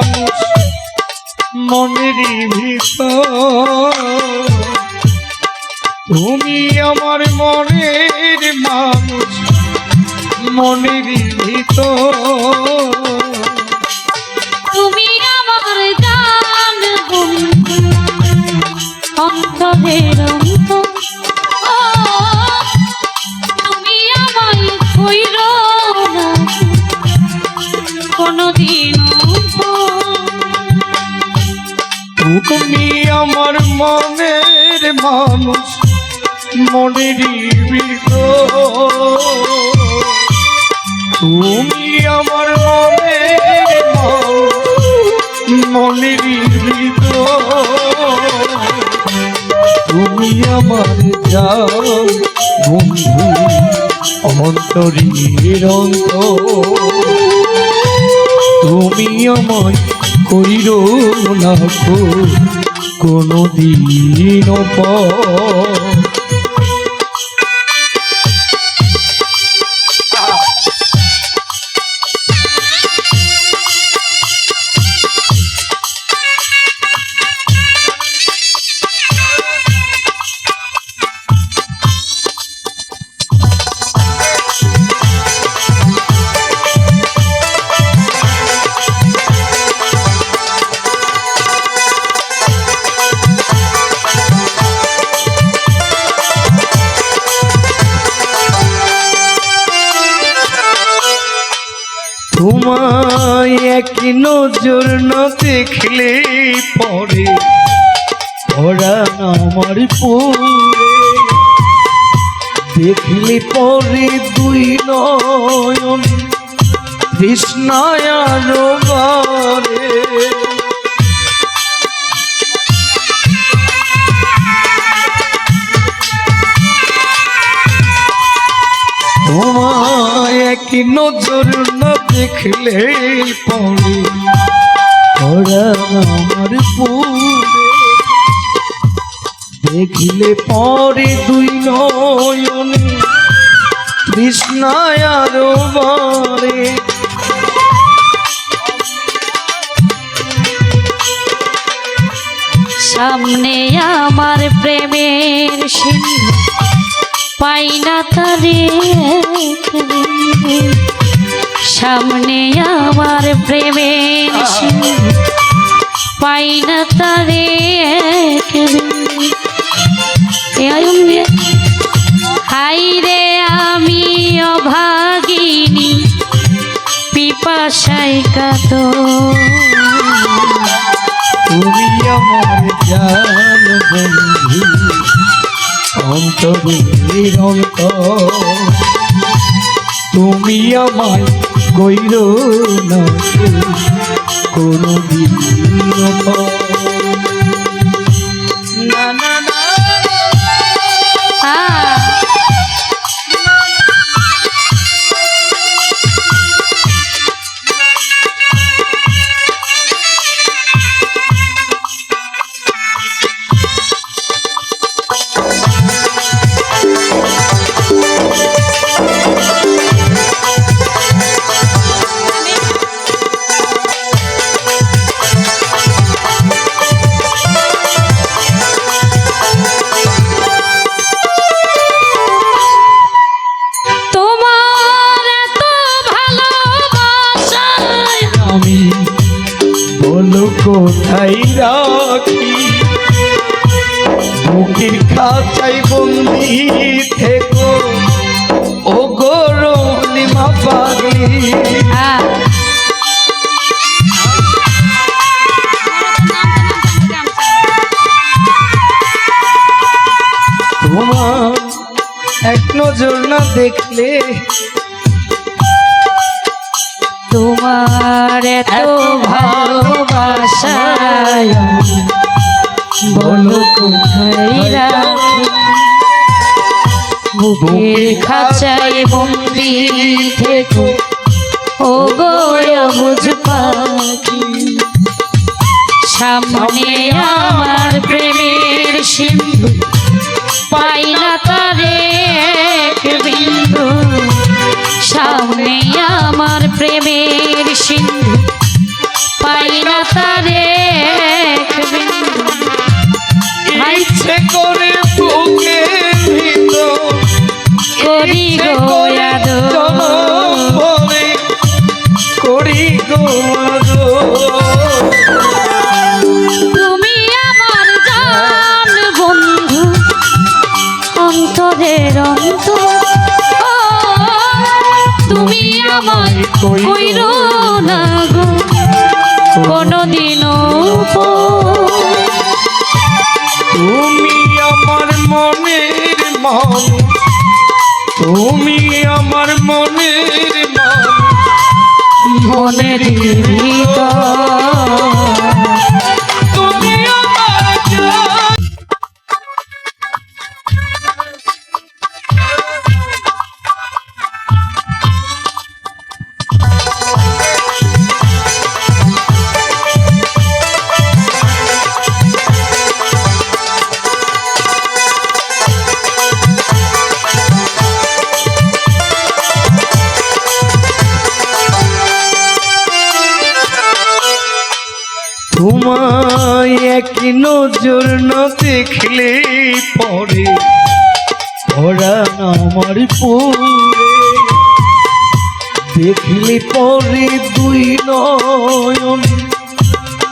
মানুষ মনের ভিতর। তুমি আমার মনের মানুষ মনের ভিতর। তুমি আমার বন্ধু অন্তরের অন্ত। মনের তুমি আমার মনের মানুষ তুমি আমার যাও বন্ধু অন্তরীর অন্তর তুমি আমায় কইর না কোনো দিন পর। এক নজর না দেখলে পরে পরাণ আমার পুরে। দেখলে পরে দুই নয়ন কৃষ্ণায় বারে তোমায় এক নজর না দেখলে পরে পরাণ আমার পুরে দেখলে পরে দুই নয়ন কৃষ্ণায় আরও বারে সামনে আমার প্রেমের সিন্ধু পাই তারে। সামনে আমার সিন্ধু পাই না তারে। হাই রে আমি অভাগিনী, পিপাসায় কাতো তুমি আমার তুমি আমায় না কোনো দিন পাগলি তোমার এক নজর না দেখলে তোমার এত ভালোবাসায় বলো কোথায় খাঁচায় বন্দি থেকো ও গো বুঝ পাখি। সামনে আমার প্রেমের সিন্ধু। পাই না তারে বিন্দু। সামনে আমার প্রেমের সিন্ধু। অন্তরের অন্ত তুমি আমার কইর না গো কোনদিনও তুমি আমার মনের মন মনের ভিতর তোমায় এক নজর না দেখলে পরে। পরাণ আমার পুরে দেখলে পরে দুই নয়ন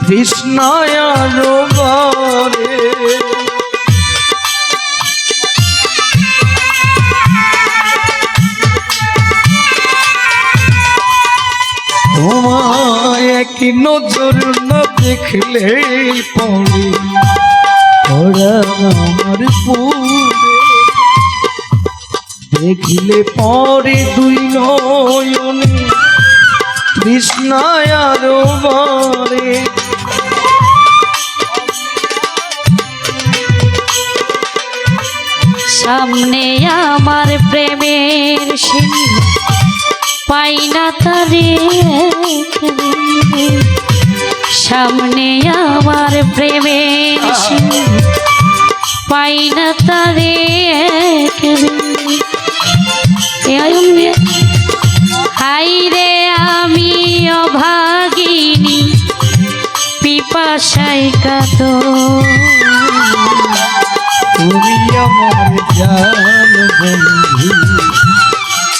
কৃষ্ণায় বারে নজর না দেখলে ওরা আমার দেখলে পরে দুই নয়ন কৃষ্ণায় আরও বারে সামনে আমার প্রেমের সিন্ধু পাই তারে। সামনে আমার সিন্ধু পাই না তারে। হাই রে আমি অভাগিনী পিপাসাই কাতো তুমি আমার জান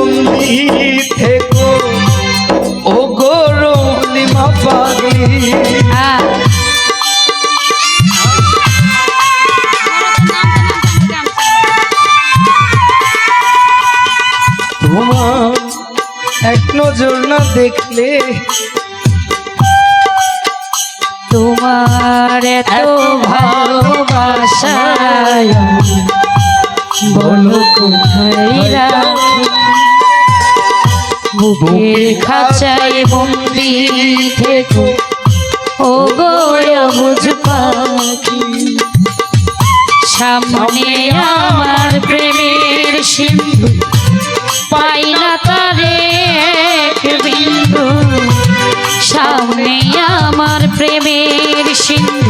বন্দি থেকো ও এক নজর না দেখলে তোমার এত ভালোবাসায় বলো কোথায় বুকের খাঁচায় বন্দি থেকো। ও গো বুঝ পাখি। সামনে আমার প্রেমের সিন্ধু। পাই না তারে বিন্দু। সামনে আমার প্রেমের সিন্ধু।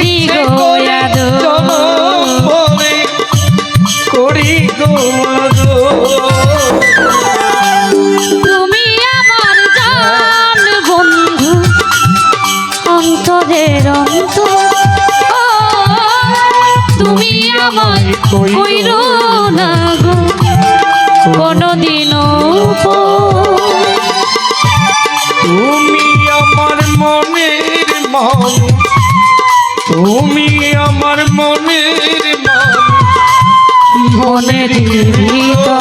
করি গো করে গো অন্তরের অন্ত তুমি আমার কইর না গো কোনদিনও তুমি আমার মনের মন জীবনের ভিতর।